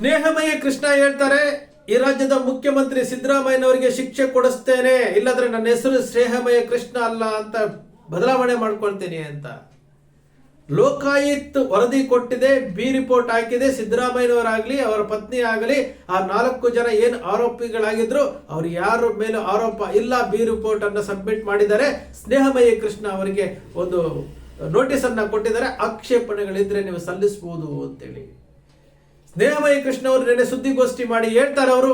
ಸ್ನೇಹಮಯ ಕೃಷ್ಣ ಹೇಳ್ತಾರೆ, ಈ ರಾಜ್ಯದ ಮುಖ್ಯಮಂತ್ರಿ ಸಿದ್ದರಾಮಯ್ಯನವರಿಗೆ ಶಿಕ್ಷೆ ಕೊಡಿಸ್ತೇನೆ, ಇಲ್ಲದ್ರೆ ನನ್ನ ಹೆಸರು ಸ್ನೇಹಮಯ ಕೃಷ್ಣ ಅಲ್ಲ ಅಂತ ಬದಲಾವಣೆ ಮಾಡ್ಕೊಳ್ತೇನೆ ಅಂತ. ಲೋಕಾಯುಕ್ತ ವರದಿ ಕೊಟ್ಟಿದೆ, ಬಿ ರಿಪೋರ್ಟ್ ಹಾಕಿದೆ, ಸಿದ್ದರಾಮಯ್ಯನವರಾಗ್ಲಿ, ಅವರ ಪತ್ನಿ ಆಗಲಿ, ಆ ನಾಲ್ಕು ಜನ ಏನು ಆರೋಪಿಗಳಾಗಿದ್ರು, ಅವ್ರು ಯಾರ ಮೇಲೆ ಆರೋಪ ಇಲ್ಲ, ಬಿ ರಿಪೋರ್ಟ್ ಅನ್ನು ಸಬ್ಮಿಟ್ ಮಾಡಿದ್ದಾರೆ. ಸ್ನೇಹಮಯಿ ಕೃಷ್ಣ ಅವರಿಗೆ ಒಂದು ನೋಟಿಸ್ ಅನ್ನ ಕೊಟ್ಟಿದ್ದಾರೆ, ಆಕ್ಷೇಪಣೆಗಳಿದ್ರೆ ನೀವು ಸಲ್ಲಿಸಬಹುದು ಅಂತೇಳಿ. ಸ್ನೇಹಮಯಿ ಕೃಷ್ಣ ಅವರು ನೆನೆ ಸುದ್ದಿಗೋಷ್ಠಿ ಮಾಡಿ ಹೇಳ್ತಾರೆ ಅವರು,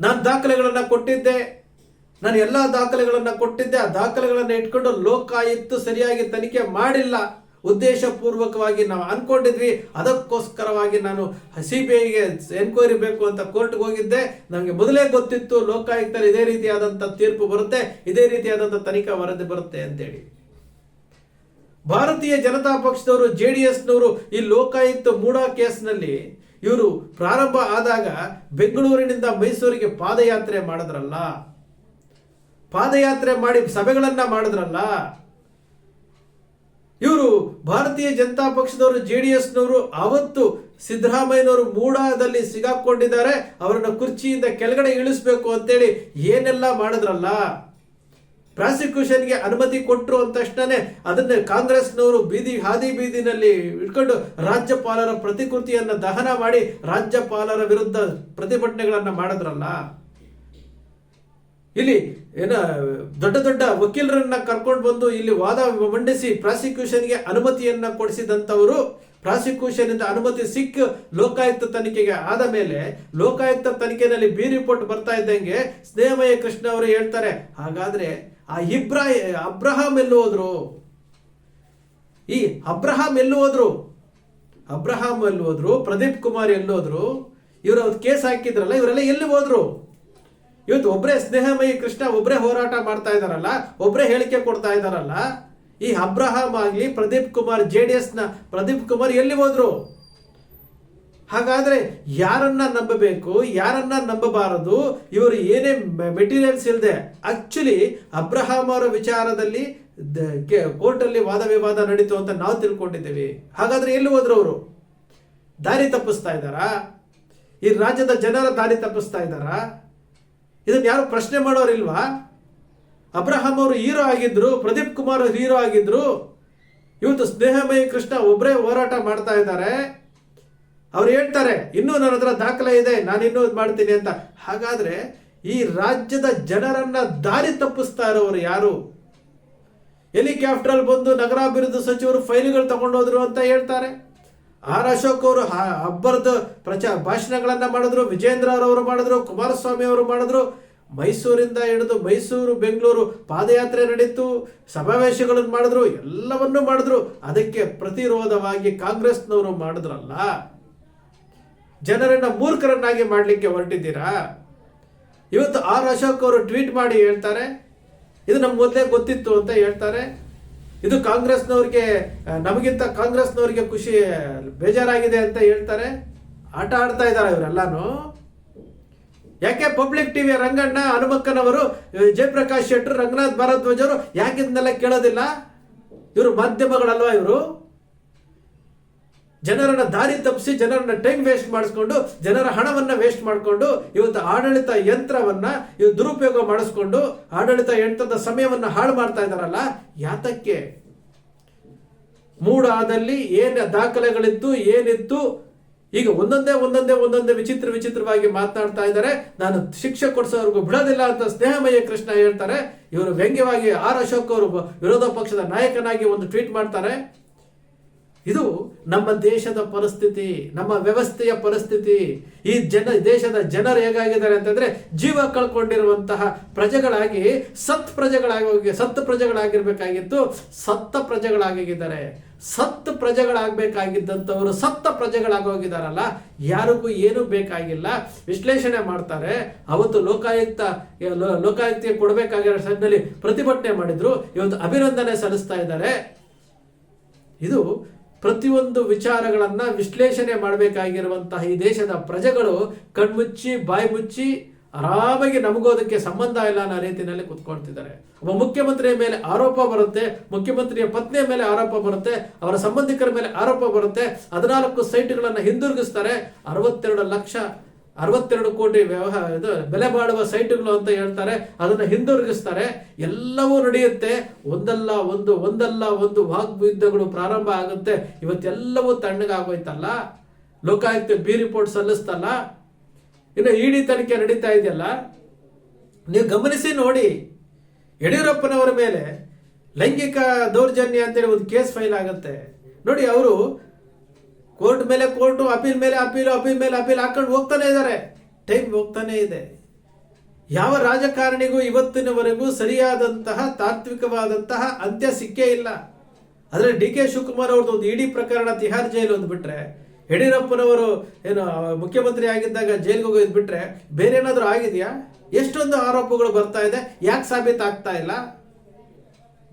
ನಾನು ದಾಖಲೆಗಳನ್ನ ಕೊಟ್ಟಿದ್ದೆ, ನಾನು ಎಲ್ಲ ದಾಖಲೆಗಳನ್ನ ಕೊಟ್ಟಿದ್ದೆ, ಆ ದಾಖಲೆಗಳನ್ನ ಇಟ್ಕೊಂಡು ಲೋಕಾಯುಕ್ತ ಸರಿಯಾಗಿ ತನಿಖೆ ಮಾಡಿಲ್ಲ. ಉದ್ದೇಶಪೂರ್ವಕವಾಗಿ ನಾವು ಅನ್ಕೊಂಡಿದ್ವಿ. ಅದಕ್ಕೋಸ್ಕರವಾಗಿ ನಾನು ಸಿ ಬಿ ಐಗೆ ಎನ್ಕ್ವೈರಿ ಬೇಕು ಅಂತ ಕೋರ್ಟ್ಗೆ ಹೋಗಿದ್ದೆ. ನನಗೆ ಮೊದಲೇ ಗೊತ್ತಿತ್ತು ಲೋಕಾಯುಕ್ತರು ಇದೇ ರೀತಿಯಾದಂಥ ತೀರ್ಪು ಬರುತ್ತೆ, ಇದೇ ರೀತಿಯಾದಂಥ ತನಿಖಾ ವರದಿ ಬರುತ್ತೆ ಅಂತೇಳಿ. ಭಾರತೀಯ ಜನತಾ ಪಕ್ಷದವರು ಜೆ ಡಿ ಎಸ್ನವರು ಈ ಲೋಕಾಯುಕ್ತ ಮೂಡಾ ಕೇಸ್ನಲ್ಲಿ ಇವರು ಪ್ರಾರಂಭ ಆದಾಗ ಬೆಂಗಳೂರಿನಿಂದ ಮೈಸೂರಿಗೆ ಪಾದಯಾತ್ರೆ ಮಾಡಿದ್ರಲ್ಲ? ಪಾದಯಾತ್ರೆ ಮಾಡಿ ಸಭೆಗಳನ್ನ ಮಾಡಿದ್ರಲ್ಲ? ಇವರು ಭಾರತೀಯ ಜನತಾ ಪಕ್ಷದವರು ಜೆ ಡಿ ಎಸ್ನವರು ಅವತ್ತು ಸಿದ್ದರಾಮಯ್ಯನವರು ಮೂಡಾದಲ್ಲಿ ಸಿಗಾಕೊಂಡಿದ್ದಾರೆ. ಅವರನ್ನ ಕುರ್ಚಿಯಿಂದ ಕೆಳಗಡೆ ಇಳಿಸ್ಬೇಕು ಅಂತೇಳಿ ಏನೆಲ್ಲ ಮಾಡಿದ್ರಲ್ಲ? ಪ್ರಾಸಿಕ್ಯೂಷನ್ಗೆ ಅನುಮತಿ ಕೊಟ್ಟರು ಅಂದ ತಕ್ಷಣನೇ ಅದನ್ನೇ ಕಾಂಗ್ರೆಸ್ನವರು ಬೀದಿ ಹಾದಿ ಬೀದಿನಲ್ಲಿ ಇಟ್ಕೊಂಡು ರಾಜ್ಯಪಾಲರ ಪ್ರತಿಕೃತಿಯನ್ನ ದಹನ ಮಾಡಿ ರಾಜ್ಯಪಾಲರ ವಿರುದ್ಧ ಪ್ರತಿಭಟನೆಗಳನ್ನು ಮಾಡಿದ್ರಲ್ಲ? ಇಲ್ಲಿ ಏನ ದೊಡ್ಡ ದೊಡ್ಡ ವಕೀಲರನ್ನ ಕರ್ಕೊಂಡು ಬಂದು ಇಲ್ಲಿ ವಾದ ಮಂಡಿಸಿ ಪ್ರಾಸಿಕ್ಯೂಷನ್ಗೆ ಅನುಮತಿಯನ್ನ ಕೊಡಿಸಿದಂಥವರು ಪ್ರಾಸಿಕ್ಯೂಷನ್ ಇಂದ ಅನುಮತಿ ಸಿಕ್ಕ ಲೋಕಾಯುಕ್ತ ತನಿಖೆಗೆ ಆದ ಮೇಲೆ ಲೋಕಾಯುಕ್ತ ತನಿಖೆನಲ್ಲಿ ಬಿ ರಿಪೋರ್ಟ್ ಬರ್ತಾ ಇದ್ದಂಗೆ ಸ್ನೇಹಮಯ ಕೃಷ್ಣ ಅವರು ಹೇಳ್ತಾರೆ, ಹಾಗಾದ್ರೆ ಆ ಇಬ್ರಾ ಅಬ್ರಹಾಂ ಎಲ್ಲೂ ಹೋದ್ರು? ಈ ಅಬ್ರಹಾಂ ಎಲ್ಲೂ ಹೋದ್ರು? ಅಬ್ರಹಾಮ್ ಎಲ್ಲಿ ಹೋದ್ರು? ಪ್ರದೀಪ್ ಕುಮಾರ್ ಎಲ್ಲಿ ಹೋದ್ರು? ಇವರು ಕೇಸ್ ಹಾಕಿದ್ರಲ್ಲ, ಇವರೆಲ್ಲ ಎಲ್ಲಿ ಹೋದ್ರು? ಇವತ್ತು ಒಬ್ಬರೇ ಸ್ನೇಹಮಯಿ ಕೃಷ್ಣ ಒಬ್ಬರೇ ಹೋರಾಟ ಮಾಡ್ತಾ ಇದಾರಲ್ಲ ಒಬ್ಬರೇ ಹೇಳಿಕೆ ಕೊಡ್ತಾ ಇದಾರಲ್ಲ, ಈ ಅಬ್ರಹಾಮ್ ಆಗಲಿ ಪ್ರದೀಪ್ ಕುಮಾರ್ ಜೆ ಡಿ ಎಸ್ನ ಪ್ರದೀಪ್ ಕುಮಾರ್ ಎಲ್ಲಿ ಹೋದ್ರು? ಹಾಗಾದ್ರೆ ಯಾರನ್ನ ನಂಬಬೇಕು, ಯಾರನ್ನ ನಂಬಬಾರದು, ಇವರು ಏನೇ ಮೆಟೀರಿಯಲ್ಸ್ ಇಲ್ಲದೆ ಆಕ್ಚುಲಿ ಅಬ್ರಹಾಂ ಅವರ ವಿಚಾರದಲ್ಲಿ ಕೋರ್ಟಲ್ಲಿ ವಾದ ವಿವಾದ ನಡೀತು ಅಂತ ನಾವು ತಿಳ್ಕೊಂಡಿದ್ದೀವಿ. ಹಾಗಾದ್ರೆ ಎಲ್ಲಿ ಹೋದ್ರು ಅವರು? ದಾರಿ ತಪ್ಪಿಸ್ತಾ ಇದ್ದಾರಾ? ಈ ರಾಜ್ಯದ ಜನರ ದಾರಿ ತಪ್ಪಿಸ್ತಾ ಇದ್ದಾರಾ? ಇದನ್ನು ಯಾರು ಪ್ರಶ್ನೆ ಮಾಡೋರಿಲ್ವಾ ಅಬ್ರಹಾಂ ಅವರು ಹೀರೋ ಆಗಿದ್ರು, ಪ್ರದೀಪ್ ಕುಮಾರ್ ಹೀರೋ ಆಗಿದ್ರು, ಇವತ್ತು ಸ್ನೇಹಮಯಿ ಕೃಷ್ಣ ಒಬ್ಬರೇ ಹೋರಾಟ ಮಾಡ್ತಾ ಇದ್ದಾರೆ. ಅವ್ರು ಹೇಳ್ತಾರೆ, ಇನ್ನೂ ನನ್ನ ಹತ್ರ ದಾಖಲೆ ಇದೆ, ನಾನು ಇನ್ನೂ ಇದ್ ಮಾಡ್ತೀನಿ ಅಂತ. ಹಾಗಾದ್ರೆ ಈ ರಾಜ್ಯದ ಜನರನ್ನ ದಾರಿ ತಪ್ಪಿಸ್ತಾ ಇರೋರು ಯಾರು? ಹೆಲಿಕಾಪ್ಟರ್ ಬಂದು ನಗರಾಭಿವೃದ್ಧಿ ಸಚಿವರು ಫೈಲ್ಗಳು ತಗೊಂಡೋದ್ರು ಅಂತ ಹೇಳ್ತಾರೆ. ಆರ್ ಅಶೋಕ್ ಅವರು ಅಬ್ಬರದ ಪ್ರಚಾರ ಭಾಷಣಗಳನ್ನ ಮಾಡಿದ್ರು, ವಿಜೇಂದ್ರ ಅವರು ಮಾಡಿದ್ರು, ಕುಮಾರಸ್ವಾಮಿ ಅವರು ಮಾಡಿದ್ರು. ಮೈಸೂರಿಂದ ಹಿಡಿದು ಮೈಸೂರು, ಬೆಂಗಳೂರು ಪಾದಯಾತ್ರೆ ನಡೀತು, ಸಮಾವೇಶಗಳನ್ನು ಮಾಡಿದ್ರು, ಎಲ್ಲವನ್ನೂ ಮಾಡಿದ್ರು. ಅದಕ್ಕೆ ಪ್ರತಿರೋಧವಾಗಿ ಕಾಂಗ್ರೆಸ್ನವರು ಮಾಡಿದ್ರಲ್ಲ. ಜನರನ್ನ ಮೂರ್ಖರನ್ನಾಗಿ ಮಾಡಲಿಕ್ಕೆ ಹೊರಟಿದ್ದೀರಾ? ಇವತ್ತು ಆರ್ ಅಶೋಕ್ ಅವರು ಟ್ವೀಟ್ ಮಾಡಿ ಹೇಳ್ತಾರೆ, ಇದು ನಮ್ಗೆ ಮೊದಲೇ ಗೊತ್ತಿತ್ತು ಅಂತ ಹೇಳ್ತಾರೆ. ಇದು ಕಾಂಗ್ರೆಸ್ನವ್ರಿಗೆ ನಮಗಿಂತ ಕಾಂಗ್ರೆಸ್ನವ್ರಿಗೆ ಖುಷಿ ಬೇಜಾರಾಗಿದೆ ಅಂತ ಹೇಳ್ತಾರೆ. ಆಟ ಆಡ್ತಾ ಇದ್ದಾರೆ ಇವರೆಲ್ಲಾನು. ಯಾಕೆ ಪಬ್ಲಿಕ್ ಟಿವಿ ರಂಗಣ್ಣ ಹನುಮಕ್ಕನವರು ಜಯಪ್ರಕಾಶ್ ಶೆಟ್ಟರು, ರಂಗನಾಥ್ ಭಾರದ್ವಾಜ್ ಅವರು ಯಾಕೆ ಇದನ್ನೆಲ್ಲ ಕೇಳೋದಿಲ್ಲ? ಇವರು ಮಾಧ್ಯಮಗಳಲ್ವಾ ಇವರು? ಜನರನ್ನ ದಾರಿ ತಪ್ಪಿಸಿ, ಜನರನ್ನ ಟೈಮ್ ವೇಸ್ಟ್ ಮಾಡಿಸ್ಕೊಂಡು, ಜನರ ಹಣವನ್ನ ವೇಸ್ಟ್ ಮಾಡಿಕೊಂಡು, ಇವತ್ತು ಆಡಳಿತ ಯಂತ್ರವನ್ನ ಇವು ದುರುಪಯೋಗ ಮಾಡಿಸ್ಕೊಂಡು, ಆಡಳಿತ ಯಂತ್ರದ ಸಮಯವನ್ನ ಹಾಳು ಮಾಡ್ತಾ ಇದಾರಲ್ಲ ಯಾತಕ್ಕೆ? ಮೂಡಾದಲ್ಲಿ ಏನ್ ದಾಖಲೆಗಳಿತ್ತು, ಏನಿತ್ತು? ಈಗ ಒಂದೊಂದೇ ಒಂದೊಂದೇ ಒಂದೊಂದೇ ವಿಚಿತ್ರ ವಿಚಿತ್ರವಾಗಿ ಮಾತನಾಡ್ತಾ ಇದ್ದಾರೆ. ನಾನು ಶಿಕ್ಷೆ ಕೊಡಿಸೋರ್ಗೂ ಬಿಡೋದಿಲ್ಲ ಅಂತ ಸ್ನೇಹಮಯ ಕೃಷ್ಣ ಹೇಳ್ತಾರೆ. ಇವರು ವ್ಯಂಗ್ಯವಾಗಿ ಆರ್ ಅಶೋಕ್ ಅವರು ವಿರೋಧ ಪಕ್ಷದ ನಾಯಕನಾಗಿ ಒಂದು ಟ್ವೀಟ್ ಮಾಡ್ತಾರೆ. ಇದು ನಮ್ಮ ದೇಶದ ಪರಿಸ್ಥಿತಿ, ನಮ್ಮ ವ್ಯವಸ್ಥೆಯ ಪರಿಸ್ಥಿತಿ. ಈ ಜನ, ದೇಶದ ಜನರು ಹೇಗಾಗಿದ್ದಾರೆ ಅಂತಂದ್ರೆ ಜೀವ ಕಳ್ಕೊಂಡಿರುವಂತಹ ಪ್ರಜೆಗಳಾಗಿ, ಸತ್ ಪ್ರಜೆಗಳಾಗಿ ಹೋಗಿ ಸತ್ ಪ್ರಜೆಗಳಾಗಿರ್ಬೇಕಾಗಿತ್ತು, ಸತ್ತ ಪ್ರಜೆಗಳಾಗಿದ್ದಾರೆ. ಸತ್ ಪ್ರಜೆಗಳಾಗಬೇಕಾಗಿದ್ದಂಥವರು ಸತ್ತ ಪ್ರಜೆಗಳಾಗಿ ಹೋಗಿದಾರಲ್ಲ ಯಾರಿಗೂ ಏನೂ ಬೇಕಾಗಿಲ್ಲ. ವಿಶ್ಲೇಷಣೆ ಮಾಡ್ತಾರೆ. ಅವತ್ತು ಲೋಕಾಯುಕ್ತ ಲೋಕಾಯುಕ್ತಿಗೆ ಕೊಡಬೇಕಾಗಿರೋ ಸದ್ದಲ್ಲಿ ಪ್ರತಿಭಟನೆ ಮಾಡಿದ್ರು. ಇವತ್ತು ಅಭಿನಂದನೆ ಸಲ್ಲಿಸ್ತಾ ಇದ್ದಾರೆ. ಇದು ಪ್ರತಿಯೊಂದು ವಿಚಾರಗಳನ್ನ ವಿಶ್ಲೇಷಣೆ ಮಾಡಬೇಕಾಗಿರುವಂತಹ ಈ ದೇಶದ ಪ್ರಜೆಗಳು ಕಣ್ಮುಚ್ಚಿ ಬಾಯಿ ಮುಚ್ಚಿ ಆರಾಮಾಗಿ ನಮಗೋದಕ್ಕೆ ಸಂಬಂಧ ಇಲ್ಲ ಅನ್ನೋ ರೀತಿಯಲ್ಲಿ ಕುತ್ಕೊಳ್ತಿದ್ದಾರೆ. ಒಬ್ಬ ಮುಖ್ಯಮಂತ್ರಿಯ ಮೇಲೆ ಆರೋಪ ಬರುತ್ತೆ, ಮುಖ್ಯಮಂತ್ರಿಯ ಪತ್ನಿಯ ಮೇಲೆ ಆರೋಪ ಬರುತ್ತೆ, ಅವರ ಸಂಬಂಧಿಕರ ಮೇಲೆ ಆರೋಪ ಬರುತ್ತೆ, ಹದಿನಾಲ್ಕು ಸೈಟ್ಗಳನ್ನು ಹಿಂದಿರುಗಿಸ್ತಾರೆ, ಅರವತ್ತೆರಡು ಲಕ್ಷ ಅರವತ್ತೆರಡು ಕೋಟಿ ವ್ಯವಹಾರ ಇದು ಬೆಲೆ ಬಾಳುವ ಸೈಟ್ಗಳು ಅಂತ ಹೇಳ್ತಾರೆ, ಅದನ್ನ ಹಿಂದಿರುಗಿಸ್ತಾರೆ. ಎಲ್ಲವೂ ನಡೆಯುತ್ತೆ. ಒಂದಲ್ಲ ಒಂದು ಒಂದಲ್ಲ ಒಂದು ವಾಗ್ಯುದ್ಧಗಳು ಪ್ರಾರಂಭ ಆಗುತ್ತೆ. ಇವತ್ತೆಲ್ಲವೂ ತಣ್ಣಗಾಗೋಯ್ತಲ್ಲ? ಲೋಕಾಯುಕ್ತ ಬಿ ರಿಪೋರ್ಟ್ ಸಲ್ಲಿಸ್ತಲ್ಲ? ಇನ್ನು ಇಡಿ ತನಿಖೆ ನಡೀತಾ ಇದೆಯಲ್ಲ? ನೀವು ಗಮನಿಸಿ ನೋಡಿ. ಯಡಿಯೂರಪ್ಪನವರ ಮೇಲೆ ಲೈಂಗಿಕ ದೌರ್ಜನ್ಯ ಅಂತೇಳಿ ಒಂದು ಕೇಸ್ ಫೈಲ್ ಆಗುತ್ತೆ. ನೋಡಿ, ಅವರು ಕೋರ್ಟ್ ಮೇಲೆ ಕೋರ್ಟು, ಅಪೀಲ್ ಮೇಲೆ ಅಪೀಲು, ಅಪೀಲ್ ಮೇಲೆ ಅಪೀಲ್ ಹಾಕೊಂಡು ಹೋಗ್ತಾನೆ ಇದ್ದಾರೆ. ಟೈಮ್ ಹೋಗ್ತಾನೆ ಇದೆ. ಯಾವ ರಾಜಕಾರಣಿಗೂ ಇವತ್ತಿನವರೆಗೂ ಸರಿಯಾದಂತಹ, ತಾತ್ವಿಕವಾದಂತಹ ಅಂತ್ಯ ಸಿಕ್ಕೇ ಇಲ್ಲ. ಆದರೆ ಡಿ ಕೆ ಶಿವಕುಮಾರ್ ಅವ್ರದ್ದು ಒಂದು ಇಡೀ ಪ್ರಕರಣ ತಿಹಾರ್ ಜೈಲು ಒಂದು ಬಿಟ್ರೆ, ಯಡಿಯೂರಪ್ಪನವರು ಏನು ಮುಖ್ಯಮಂತ್ರಿ ಆಗಿದ್ದಾಗ ಜೈಲಿಗೆ ಹೋಗೋದು ಬಿಟ್ರೆ ಬೇರೆ ಏನಾದರೂ ಆಗಿದೆಯಾ? ಎಷ್ಟೊಂದು ಆರೋಪಗಳು ಬರ್ತಾ ಇದೆ. ಯಾಕೆ ಸಾಬೀತಾಗ್ತಾ ಇಲ್ಲ?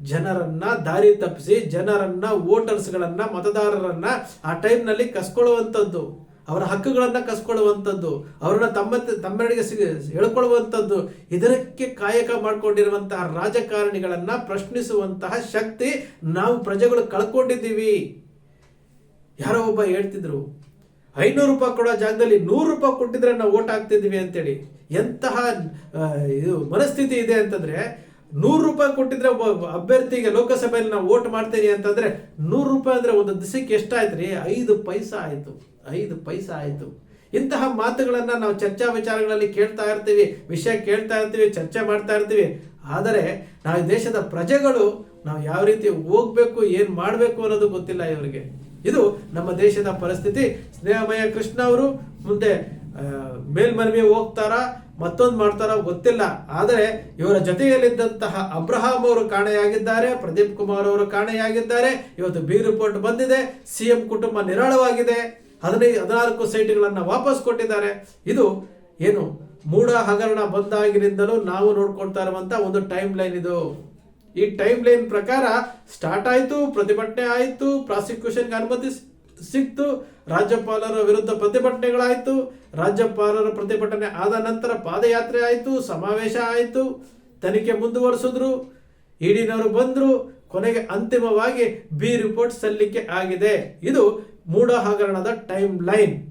ಜನರನ್ನ ದಾರಿ ತಪ್ಪಿಸಿ, ಜನರನ್ನ, ವೋಟರ್ಸ್ಗಳನ್ನ, ಮತದಾರರನ್ನ ಆ ಟೈಮ್ನಲ್ಲಿ ಕಸ್ಕೊಳ್ಳುವಂಥದ್ದು, ಅವರ ಹಕ್ಕುಗಳನ್ನ ಕಸ್ಕೊಳ್ಳುವಂಥದ್ದು, ಅವರನ್ನ ತಮ್ಮ ತಮ್ಮೆಡೆಗೆ ಸಿಗ ಹೇಳ್ಕೊಳ್ಳುವಂಥದ್ದು, ಇದಕ್ಕೆ ಕಾಯಕ ಮಾಡಿಕೊಂಡಿರುವಂತಹ ರಾಜಕಾರಣಿಗಳನ್ನ ಪ್ರಶ್ನಿಸುವಂತಹ ಶಕ್ತಿ ನಾವು ಪ್ರಜೆಗಳು ಕಳ್ಕೊಂಡಿದ್ದೀವಿ. ಯಾರೋ ಒಬ್ಬ ಹೇಳ್ತಿದ್ರು, ಐನೂರು ರೂಪಾಯಿ ಕೊಡೋ ಜಾಗದಲ್ಲಿ ನೂರು ರೂಪಾಯಿ ಕೊಟ್ಟಿದ್ರೆ ನಾವು ಓಟ್ ಹಾಕ್ತಿದ್ವಿ ಅಂತೇಳಿ. ಎಂತಹ ಇದು ಮನಸ್ಥಿತಿ ಇದೆ ಅಂತಂದ್ರೆ ನೂರು ರೂಪಾಯಿ ಕೊಟ್ಟಿದ್ರೆ ಒಬ್ಬ ಅಭ್ಯರ್ಥಿಗೆ ಲೋಕಸಭೆಯಲ್ಲಿ ನಾವು ಓಟ್ ಮಾಡ್ತೀರಿ ಅಂತಂದ್ರೆ ನೂರು ರೂಪಾಯಿ ಅಂದ್ರೆ ಒಂದು ದಿಸಕ್ಕೆ ಎಷ್ಟಾಯ್ತು ರೀ ಐದು ಪೈಸಾ ಆಯಿತು. ಐದು ಪೈಸಾ ಆಯಿತು. ಇಂತಹ ಮಾತುಗಳನ್ನು ನಾವು ಚರ್ಚಾ ವಿಚಾರಗಳಲ್ಲಿ ಕೇಳ್ತಾ ಇರ್ತೀವಿ, ವಿಷಯ ಕೇಳ್ತಾ ಇರ್ತೀವಿ, ಚರ್ಚೆ ಮಾಡ್ತಾ ಇರ್ತೀವಿ. ಆದರೆ ನಾವು ದೇಶದ ಪ್ರಜೆಗಳು ನಾವು ಯಾವ ರೀತಿ ಹೋಗ್ಬೇಕು, ಏನು ಮಾಡಬೇಕು ಅನ್ನೋದು ಗೊತ್ತಿಲ್ಲ ಇವರಿಗೆ. ಇದು ನಮ್ಮ ದೇಶದ ಪರಿಸ್ಥಿತಿ. ಸ್ನೇಹಮಯ ಕೃಷ್ಣ ಅವರು ಮುಂದೆ ಮೇಲ್ಮನವಿ ಹೋಗ್ತಾರ? ಮತ್ತೊಂದು ಮಾಡ್ತಾರೋ ಗೊತ್ತಿಲ್ಲ. ಆದರೆ ಇವರ ಜೊತೆಯಲ್ಲಿದ್ದಂತಹ ಅಬ್ರಹಾಂ ಅವರು ಕಾಣೆಯಾಗಿದ್ದಾರೆ, ಪ್ರದೀಪ್ ಕುಮಾರ್ ಅವರು ಕಾಣೆಯಾಗಿದ್ದಾರೆ. ಇವತ್ತು ಬಿ ರಿಪೋರ್ಟ್ ಬಂದಿದೆ, ಸಿಎಂ ಕುಟುಂಬ ನಿರಾಳವಾಗಿದೆ. ಹದಿನೈದು ಹದಿನಾಲ್ಕು ಸೈಟ್ಗಳನ್ನ ವಾಪಸ್ ಕೊಟ್ಟಿದ್ದಾರೆ. ಇದು ಏನು ಮೂಢ ಹಗರಣ ಬಂದಾಗಿನಿಂದಲೂ ನಾವು ನೋಡ್ಕೊಳ್ತಾ ಇರುವಂಥ ಒಂದು ಟೈಮ್ ಲೈನ್ ಇದು. ಈ ಟೈಮ್ ಲೈನ್ ಪ್ರಕಾರ ಸ್ಟಾರ್ಟ್ ಆಯಿತು, ಪ್ರತಿಭಟನೆ ಆಯಿತು, ಪ್ರಾಸಿಕ್ಯೂಷನ್ಗೆ ಅನುಮತಿ ಸ್- ಸಿಕ್ತು. ರಾಜ್ಯಪಾಲರ ವಿರುದ್ಧ ಪ್ರತಿಭಟನೆಗಳಾಯಿತು. ರಾಜ್ಯಪಾಲರ ಪ್ರತಿಭಟನೆ ಆದ ನಂತರ ಪಾದಯಾತ್ರೆ ಆಯಿತು, ಸಮಾವೇಶ ಆಯಿತು. ತನಿಖೆ ಮುಂದುವರಿಸಿದ್ರು. ಇಡಿನವರು ಬಂದರು. ಕೊನೆಗೆ ಅಂತಿಮವಾಗಿ ಬಿ ರಿಪೋರ್ಟ್ ಸಲ್ಲಿಕೆ ಆಗಿದೆ. ಇದು ಮೂಢ ಹಗರಣದ ಟೈಮ್ ಲೈನ್